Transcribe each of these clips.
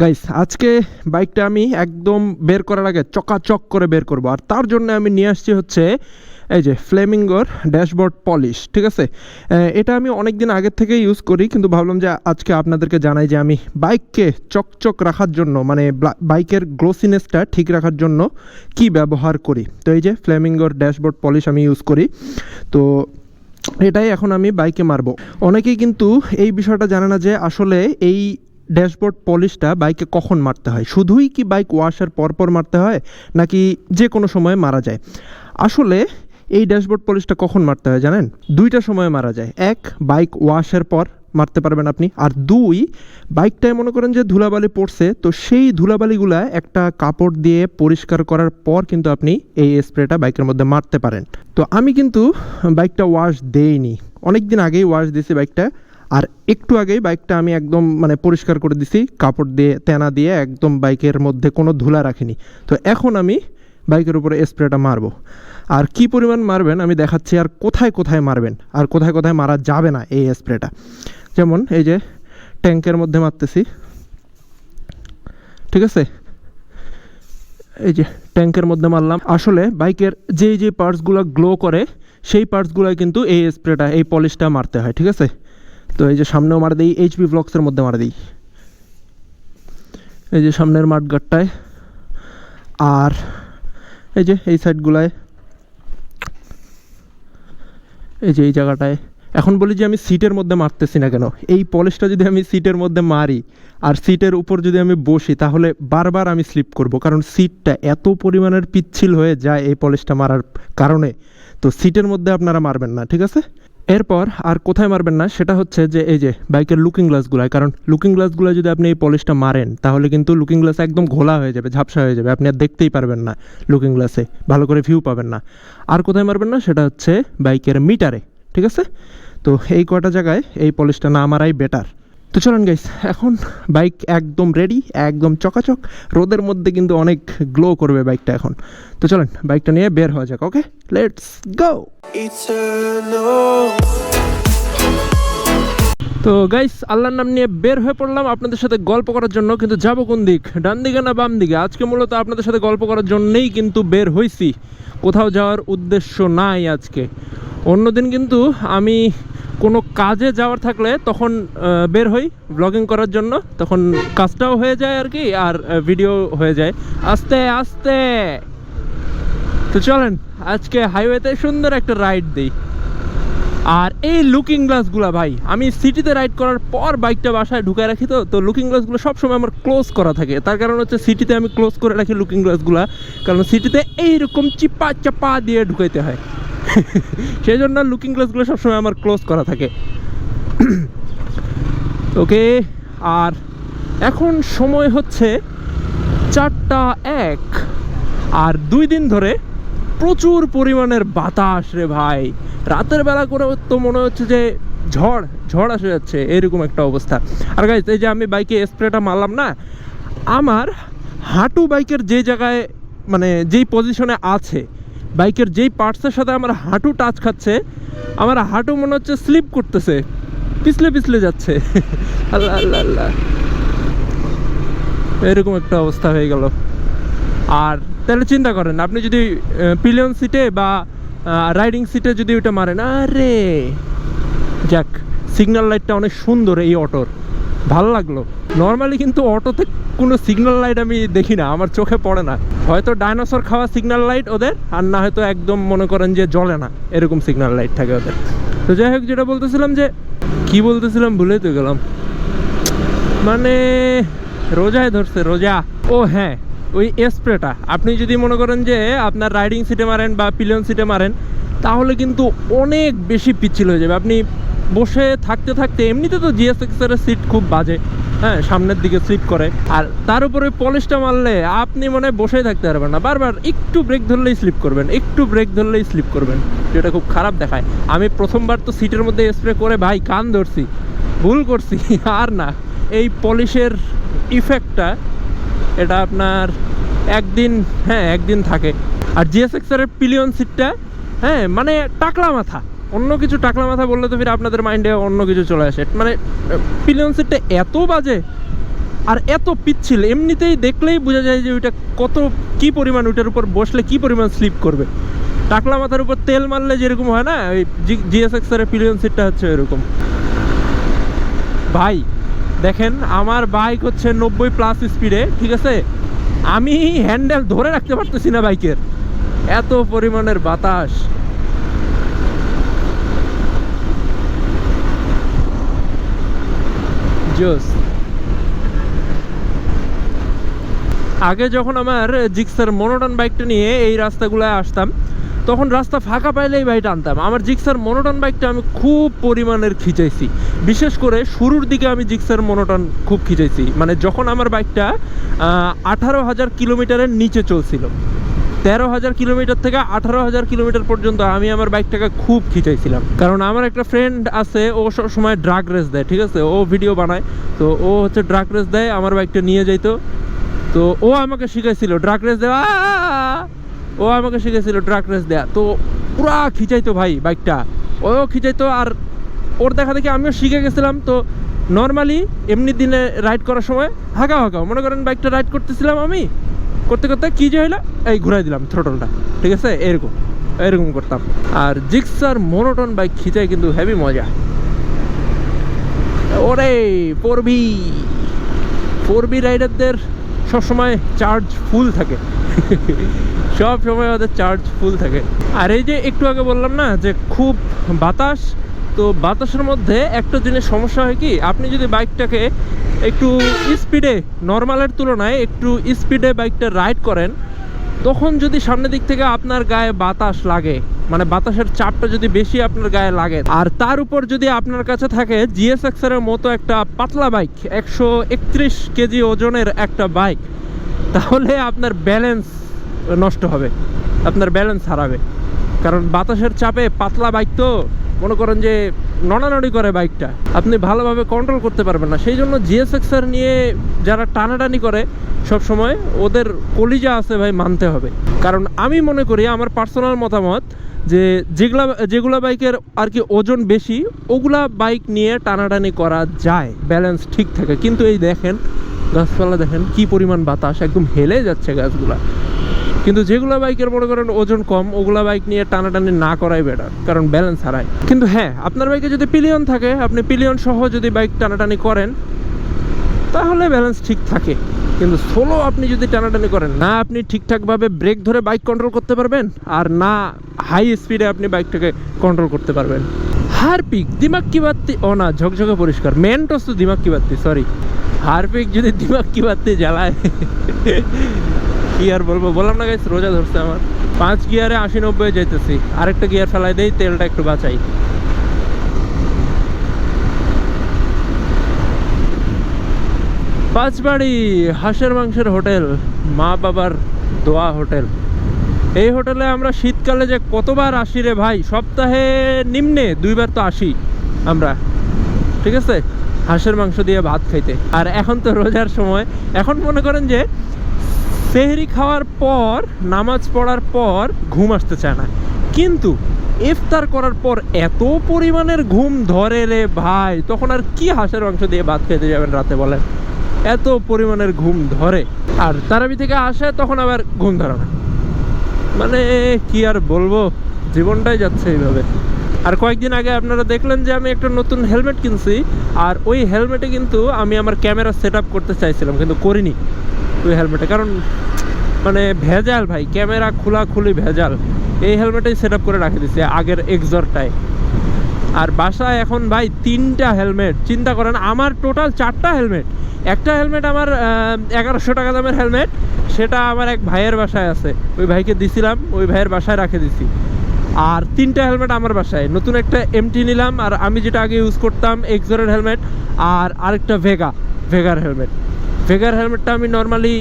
Guys আজকে বাইকটা আমি একদম বের করার আগে চকাচক করে বের করব। আর তার জন্য আমি নিয়ে আসছি হচ্ছে এই যে ফ্লেমিঙ্গোর ড্যাশবোর্ড পলিশ ঠিক আছে? এটা আমি অনেক দিন আগের থেকে ইউজ করি, কিন্তু ভাবলাম যে আজকে আপনাদেরকে জানাই যে আমি বাইককে চকচক রাখার জন্য মানে বাইকের গ্লোসিনেসটা ঠিক রাখার জন্য কি ব্যবহার করি। তো এই যে ফ্লেমিঙ্গোর ড্যাশবোর্ড পলিশ আমি ইউজ করি। তো এটাই এখন আমি বাইকে মারবো। অনেকেই কিন্তু এই বিষয়টা জানে না যে আসলে এই ড্যাশবোর্ড পলিশটা বাইকে কখন মারতে হয়? শুধুই কি বাইক ওয়াশের পরপর মারতে হয়, নাকি যে কোনো সময় মারা যায়? আসলে এই ড্যাশবোর্ড পলিশটা কখন মারতে হয় জানেন? দুইটা সময় মারা যায়। এক, বাইক ওয়াশের পর মারতে পারবেন আপনি। আর দুই, বাইকটায় মনে করেন যে ধুলাবালি পড়ছে, তো সেই ধুলাবালিগুলা একটা কাপড় দিয়ে পরিষ্কার করার পর কিন্তু আপনি এই স্প্রেটা বাইকের মধ্যে মারতে পারেন। তো আমি কিন্তু বাইকটা ওয়াশ দেইনি। অনেক দিন আগেই ওয়াশ দিয়েছি বাইকটা। আর একটু আগেই বাইকটা আমি একদম মানে পরিষ্কার করে দিছি। কাপড় দিয়ে, তেনা দিয়ে একদম বাইকের মধ্যে কোনো ধুলা রাখিনি। তো এখন আমি বাইকের উপরে স্প্রেটা মারবো। আর কি পরিমাণ মারবেন আমি দেখাচ্ছি আর কোথায় কোথায় মারবেন। আর কোথায় কোথায় মারা যাবে না এই স্প্রেটা যেমন এই যে ট্যাঙ্কের মধ্যে মারতেছি। ঠিক আছে? এই যে ট্যাঙ্কের মধ্যে মারলাম। আসলে বাইকের যে যে পার্টসগুলো গ্লো করে, সেই পার্টসগুলো কিন্তু এই স্প্রেটা এই পলিশটা মারতে হয়। ঠিক আছে? তো এই যে সামনেও মারা দিই এইচপি ব্লকসের মধ্যে মারা দিই। এই যে সামনের মাঠগাটটায়। আর এই যে এই সাইডগুলায়, এই যে এই জায়গাটায়। এখন বলি যে আমি সিটের মধ্যে মারতেছি না কেন? এই পলিশটা যদি আমি সিটের মধ্যে মারি, আর সিটের উপর যদি আমি বসি, তাহলে বারবার আমি স্লিপ করব, কারণ সিটটা এত পরিমাণের পিচ্ছিল হয়ে যায় এই পলিশটা মারার কারণে। তো সিটের মধ্যে আপনারা মারবেন না, ঠিক আছে? এরপর আর কোথায় মারবেন না, সেটা হচ্ছে যে এই যে বাইকের লুকিং গ্লাসগুলায় কারণ লুকিং গ্লাসগুলো যদি আপনি এই পলিশটা মারেন, তাহলে কিন্তু লুকিং গ্লাস একদম ঘোলা হয়ে যাবে, ঝাপসা হয়ে যাবে, আপনি আর দেখতেই পারবেন না লুকিং গ্লাসে ভালো করে ভিউ পাবেন না। আর কোথায় মারবেন না, সেটা হচ্ছে বাইকের মিটারে ঠিক আছে? তো এই কটা জায়গায় এই পলিশটা না মারাই বেটার তো চলেন গাইস এখন বাইক একদম রেডি একদম চকাচক। রোদের মধ্যে কিন্তু অনেক গ্লো করবে বাইকটা এখন। তো চলেন বাইকটা নিয়ে বের হওয়া যাক ওকে লেটস গো তো গাইস আল্লাহর নাম নিয়ে বের হয়ে পড়লাম আপনাদের সাথে গল্প করার জন্য, কিন্তু যাব কোন দিক? ডান দিকে না বাম দিকে? আজকে মূলত আপনাদের সাথে গল্প করার জন্যই কিন্তু বের হইছি। কোথাও যাওয়ার উদ্দেশ্য নাই আজকে। অন্যদিন কিন্তু আমি কোনো কাজে যাওয়ার থাকলে তখন বের হই ব্লগিং করার জন্য। তখন কাজটাও হয়ে যায় আর কি, আর ভিডিও হয়ে যায়। আস্তে আস্তে। তো চলেন, আজকে হাইওয়েতে সুন্দর একটা রাইড দিই। আর এই লুকিং গ্লাসগুলো ভাই, আমি সিটিতে রাইড করার পর বাইকটা বাসায় ঢুকায় রাখি তো তো লুকিং গ্লাসগুলো সবসময় আমার ক্লোজ করা থাকে। তার কারণ হচ্ছে সিটিতে আমি ক্লোজ করে রাখি লুকিং গ্লাসগুলো কারণ সিটিতে এইরকম চিপা চাপা দিয়ে ঢুকাইতে হয়। সেই জন্য লুকিং গ্লাসগুলো সবসময় আমার ক্লোজ করা থাকে। ওকে আর এখন সময় হচ্ছে চারটা এক। আর দুই দিন ধরে প্রচুর পরিমাণের বাতাস রে ভাই। রাতের বেলা করে তো মনে হচ্ছে যে ঝড় ঝড় আসে যাচ্ছে, এরকম একটা অবস্থা। আর গাইজ এই যে আমি বাইকে স্প্রেটা মারলাম না, আমার হাঁটু বাইকের যে জায়গায় মানে যেই পজিশনে আছে বাইকের যেই পার্টসের সাথে আমার হাঁটু টাচ খাচ্ছে, আমার হাঁটু মনে হচ্ছে স্লিপ করতেছে। পিছলে পিছলে যাচ্ছে। আল্লাহ আল্লাহ আল্লাহ। এরকম একটা অবস্থা হয়ে গেল। আর তাহলে চিন্তা করেন, আপনি যদি পিলিয়ন সিটে বা রাইডিং সিটে যদি ওটা মারেন, আরে! যাক সিগন্যাল লাইটটা অনেক সুন্দর এই অটোর। ভালো লাগল। নর্মালি কিন্তু অটোতে কোনো সিগন্যাল লাইট আমি দেখি না, আমার চোখে পড়ে না। হয়তো ডাইনোসর খাওয়া সিগন্যাল লাইট ওদের, আর না হয়তো একদম মনে করেন যে জ্বলে না, এরকম সিগন্যাল লাইট থাকে ওদের। তো যাই হোক, যেটা বলতেছিলাম যে, কি বলতেছিলাম ভুলেই তো গেলাম। মানে রোজায় ধরছে, রোজা। ও হ্যাঁ ওই স্প্রেটা। আপনি যদি মনে করেন যে, আপনার রাইডিং সিটে মারেন বা পিলিয়ন সিটে মারেন, তাহলে কিন্তু অনেক বেশি পিচ্ছিল হয়ে যাবে। আপনি বসে থাকতে থাকতে এমনিতে তো জিএসএক্স এর সিট খুব বাজে। হ্যাঁ সামনের দিকে স্লিপ করে। আর তার উপরে পলিশটা মারলে আপনি মনে হয় বসেই থাকতে পারবেন না। বারবার একটু ব্রেক ধরলেই স্লিপ করবেন, একটু ব্রেক ধরলেই স্লিপ করবেন। যেটা খুব খারাপ দেখায়। আমি প্রথমবার তো সিটের মধ্যে স্প্রে করে, ভাই, কান ধরছি, ভুল করছি, আর না। এই পলিশের ইফেক্টটা এটা আপনার একদিন হ্যাঁ একদিন থাকে। আর জিএসএক্স এর পিলিয়ন সিটটা হ্যাঁ মানে টাকলা মাথা। অন্য কিছু টাকলা মাথা বললে তো ফির আপনাদের মাইন্ডে অন্য কিছু চলে আসে। মানে পিলিয়ন সিটটা এত বাজে আর এত পিচ্ছিল, এমনিতেই দেখলেই বোঝা যায় যে ওইটা কত, কি পরিমাণ ওইটার উপর বসলে কি পরিমাণ স্লিপ করবে। টাকলা মাথার উপর তেল মারলে যেরকম হয় না ওই জিএসএক্স এর পিলিয়ন সিটটা হচ্ছে এরকম ভাই, দেখেন, আমার বাইক হচ্ছে নব্বই প্লাস স্পিডে ঠিক আছে? আমি হ্যান্ডেল ধরে রাখতে পারতেছি না বাইকের। এত পরিমাণের বাতাস। জোস আগে যখন আমার জিক্সার মনোটন বাইকটা নিয়ে এই রাস্তাগুলোয় আসতাম, তখন রাস্তা ফাঁকা পাইলেই বাইকটা আনতাম আমার জিক্সার মনোটন বাইকটা আমি খুব পরিমাণের খিচাইছি। বিশেষ করে শুরুর দিকে আমি জিক্সার মনোটন খুব খিচাইছি। মানে যখন আমার বাইকটা আঠারো হাজার কিলোমিটারের নিচে চলছিল। তেরো হাজার কিলোমিটার থেকে আঠারো হাজার কিলোমিটার পর্যন্ত আমি আমার বাইকটাকে খুব খিচাইছিলাম। কারণ আমার একটা ফ্রেন্ড আছে, ও সব সময় ড্রাগ রেস দেয়, ঠিক আছে? ও ভিডিও বানায়। তো ও হচ্ছে ড্রাগ রেস দেয়, আমার বাইকটা নিয়ে যাইতো। তো ও আমাকে শিখাইছিল ড্রাগ রেস দেওয়া ও আমাকে শিখেছিল ড্রাগ রেস দেয়া। তো পুরা খিচাইতো ভাই বাইকটা। ও খিচাইতো আর ওর দেখা দেখি আমিও শিখে গেছিলাম। তো নর্মালি এমনি দিনে রাইড করার সময় হাঁকা হাঁকা মনে করেন বাইকটা রাইড করতেছিলাম আমি করতে করতে কী যে হইল? এই ঘুরাই দিলাম থ্রোটলটা। ঠিক আছে? এরকম। এরকম করতাম। আর জিক্সার মোনোটন বাইক খিচাই কিন্তু হেভি মজা। ওরে পড়বি ফোর বি রাইডারদের সবসময় চার্জ ফুল থাকে। সব সময় ওদের চার্জ ফুল থাকে। আর এই যে একটু আগে বললাম না, যে খুব বাতাস, তো বাতাসের মধ্যে একটা জিনিস সমস্যা হয় কি? আপনি যদি বাইকটাকে একটু স্পিডে নর্মালের তুলনায় একটু স্পিডে বাইকটা রাইড করেন, তখন যদি সামনের দিক থেকে আপনার গায়ে বাতাস লাগে মানে বাতাসের চাপটা যদি বেশি আপনার গায়ে লাগে, আর তার উপর যদি আপনার কাছে থাকে জিএসএক্স এর মতো একটা পাতলা বাইক একশো একত্রিশ কেজি ওজনের একটা বাইক তাহলে আপনার ব্যালেন্স নষ্ট হবে, আপনার ব্যালেন্স হারাবে। কারণ বাতাসের চাপে পাতলা বাইক তো, মনে করেন যে নড়ানড়ি করে বাইকটা। আপনি ভালোভাবে কন্ট্রোল করতে পারবেন না। সেই জন্য জিএসএক্স আর নিয়ে যারা টানাটানি করে, সব সময় ওদের কলিজা আছে ভাই, মানতে হবে। কারণ আমি মনে করি, আমার পার্সোনাল মতামত যে যেগুলা যেগুলা বাইকের আর কি ওজন বেশি, ওগুলা বাইক নিয়ে টানাটানি করা যায়। ব্যালেন্স ঠিক থাকে। কিন্তু এই দেখেন, গাছপালা দেখেন, কি পরিমাণ বাতাস, একদম হেলে যাচ্ছে গাছগুলা। কিন্তু যেগুলো বাইকের মনে করেন, ওজন কম, ওগুলা বাইক নিয়ে টানাটানি না করাই বেটার কারণ ব্যালেন্স হারায়। কিন্তু হ্যাঁ আপনার বাইকে যদি পিলিয়ন থাকে, আপনি পিলিয়ন সহ যদি বাইক টানাটানি করেন, তাহলে ব্যালেন্স ঠিক থাকে। কিন্তু সোলো আপনি যদি টানাটানি করেন, না আপনি ঠিকঠাকভাবে ব্রেক ধরে বাইক কন্ট্রোল করতে পারবেন, আর না হাই স্পিডে আপনি বাইকটাকে কন্ট্রোল করতে পারবেন। হারপিক, দিমাগ কি বাত্তি? ও না, ঝকঝকে পরিষ্কার। মেন্টস তো দিমাগ কি বাত্তি? সরি হারপিক যদি দিমাগ কি বাত্তি জ্বালায় কি আর বলব? বললাম না রোজা ধরছে আমার। পাঁচ গিয়ারে আশি নব্বই যাইতেছি। আরেকটা গিয়ার ফেলাই দেই, তেলটা একটু বাঁচাই। পাঁচবাড়ি, হাঁসের মাংসের হোটেল, মা বাবার দোয়া হোটেল। এই হোটেলে আমরা শীতকালে যে কতবার আসি রে ভাই, সপ্তাহে নিম্নে দুইবার তো আসি আমরা। ঠিক আছে? হাঁসের মাংস দিয়ে ভাত খাইতে। আর এখন তো রোজার সময়। এখন মনে করেন যে সেহরি খাওয়ার পর, নামাজ পড়ার পর ঘুম আসতে চায় না। কিন্তু ইফতার করার পর এত পরিমাণের ঘুম ধরে রে ভাই, তখন আর কি হাঁসের মাংস দিয়ে ভাত খেতে যাবেন রাতে বলেন? এত পরিমাণের ঘুম ধরে। আর তারাবি থেকে আসে, তখন আবার ঘুম ধরে না। মানে কি আর বলব, জীবনটাই যাচ্ছে এইভাবে। আর কয়েকদিন আগে আপনারা দেখলেন যে আমি একটা নতুন হেলমেট কিনছি, আর ওই হেলমেটে কিন্তু আমি আমার ক্যামেরা সেট করতে চাইছিলাম, কিন্তু করিনি। ওই হেলমেটে কারণ মানে ভেজাল ভাই, ক্যামেরা খোলা খুলি ভেজাল। এই হেলমেটেই সেট করে রাখে দিছি আগের এক্সরটায় আর বাসায় এখন ভাই তিনটা হেলমেট চিন্তা করেন, আমার টোটাল চারটা হেলমেট একটা হেলমেট আমার এগারোশো টাকা দামের হেলমেট সেটা আমার এক ভাইয়ের বাসায় আছে। ওই ভাইকে দিছিলাম, ওই ভাইয়ের বাসায় রাখে দিছি। আর তিনটা হেলমেট আমার বাসায়। নতুন একটা এমটি নিলাম, আর আমি যেটা আগে ইউজ করতাম এক্সরের হেলমেট আর আরেকটা ভেগা ভেগার হেলমেট ভেগার হেলমেটটা আমি নর্মালি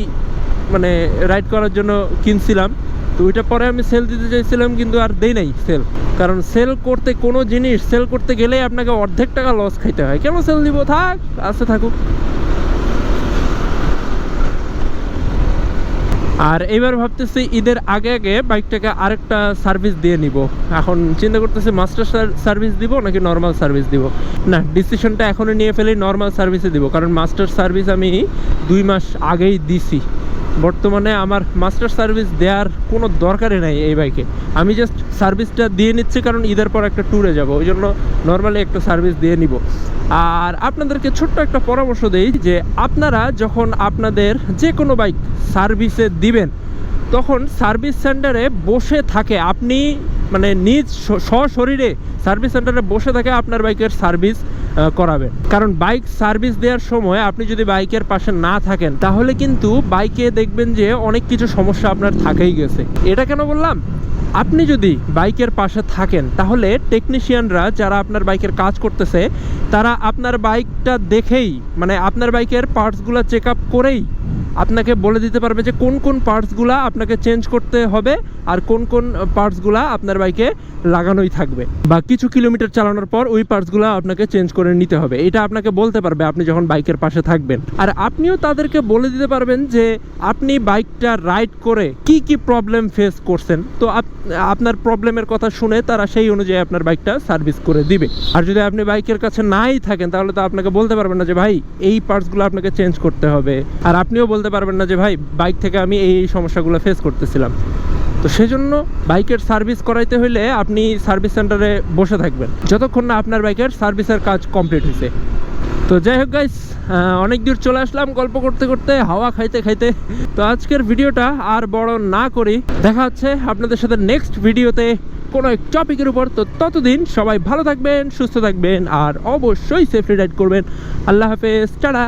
মানে রাইড করার জন্য কিনছিলাম। তো ওইটা পরে আমি সেল দিতে চাইছিলাম, কিন্তু আর দেই নাই সেল কারণ সেল করতে কোনো জিনিস সেল করতে গেলেই আপনাকে অর্ধেক টাকা লস খাইতে হয়। কেন সেল দিব? থাক, আসতে থাকুক। আর এবার ভাবতেছি ঈদের আগে আগে বাইকটাকে আরেকটা সার্ভিস দিয়ে নিব। এখন চিন্তা করতেছি মাস্টার সার্ভিস দিব নাকি নর্মাল সার্ভিস দিব? না ডিসিশনটা এখনই নিয়ে ফেলি নর্মাল সার্ভিসে দিব। কারণ মাস্টার সার্ভিস আমি দুই মাস আগেই দিছি। বর্তমানে আমার মাস্টার সার্ভিস দেওয়ার কোনো দরকারই নাই এই বাইকে আমি জাস্ট সার্ভিসটা দিয়ে নিচ্ছি কারণ ঈদের পর একটা ট্যুরে যাব, ওই জন্য নর্মালি একটা সার্ভিস দিয়ে নিব। আর আপনাদেরকে ছোট্ট একটা পরামর্শ দেই যে আপনারা যখন আপনাদের যে কোনো বাইক সার্ভিসে দিবেন তখন সার্ভিস সেন্টারে বসে থাকে। আপনি মানে নিজ সশরীরে সার্ভিস সেন্টারে বসে থাকে আপনার বাইকের সার্ভিস করাবেন কারণ বাইক সার্ভিস দেওয়ার সময় আপনি যদি বাইকের পাশে না থাকেন, তাহলে কিন্তু বাইকে দেখবেন যে অনেক কিছু সমস্যা আপনার থাকেই গেছে। এটা কেন বললাম? আপনি যদি বাইকের পাশে থাকেন, তাহলে টেকনিশিয়ানরা যারা আপনার বাইকের কাজ করতেছে, তারা আপনার বাইকটা দেখেই মানে আপনার বাইকের পার্টসগুলো চেক আপ করেই আপনাকে বলে দিতে পারবে যে কোন কোন পার্টসগুলা আপনাকে চেঞ্জ করতে হবে আর কোন কোন পার্টসগুলা আপনার বাইকে লাগানোই থাকবে। বা কিছু কিলোমিটার চালানোর পর ওই পার্টসগুলো আপনাকে চেঞ্জ করে নিতে হবে। এটা আপনাকে বলতে পারবে আপনি যখন বাইকের পাশে থাকবেন। আর আপনিও তাদেরকে বলে দিতে পারবেন যে আপনি বাইকটা রাইড করে কি কি প্রবলেম ফেস করছেন। তো আপনার প্রবলেমের কথা শুনে তারা সেই অনুযায়ী আপনার বাইকটা সার্ভিস করে দিবে। আর যদি আপনি বাইকের কাছে নাই থাকেন, তাহলে তো আপনাকে বলতে পারবেন না যে ভাই, এই পার্টসগুলো আপনাকে চেঞ্জ করতে হবে। আর আপনিও বলতে পারবেন না যে, ভাই বাইক থেকে আমি এই সমস্যাগুলো ফেস করতেছিলাম। তো সেজন্য বাইকের সার্ভিস করাইতে হলে আপনি সার্ভিস সেন্টারে বসে থাকবেন। যতক্ষণ না আপনার বাইকের সার্ভিসের কাজ কমপ্লিট হয়েছে তো যাই হোক গাইস অনেক দূর চলে আসলাম গল্প করতে করতে, হাওয়া খাইতে খাইতে। তো আজকের ভিডিওটা আর বড় না করি। দেখা হচ্ছে আপনাদের সাথে নেক্সট ভিডিওতে কোনো এক টপিকের উপর। তো ততদিন সবাই ভালো থাকবেন, সুস্থ থাকবেন, আর অবশ্যই সেফলি রাইড করবেন। আল্লাহ হাফেজ, টাটা!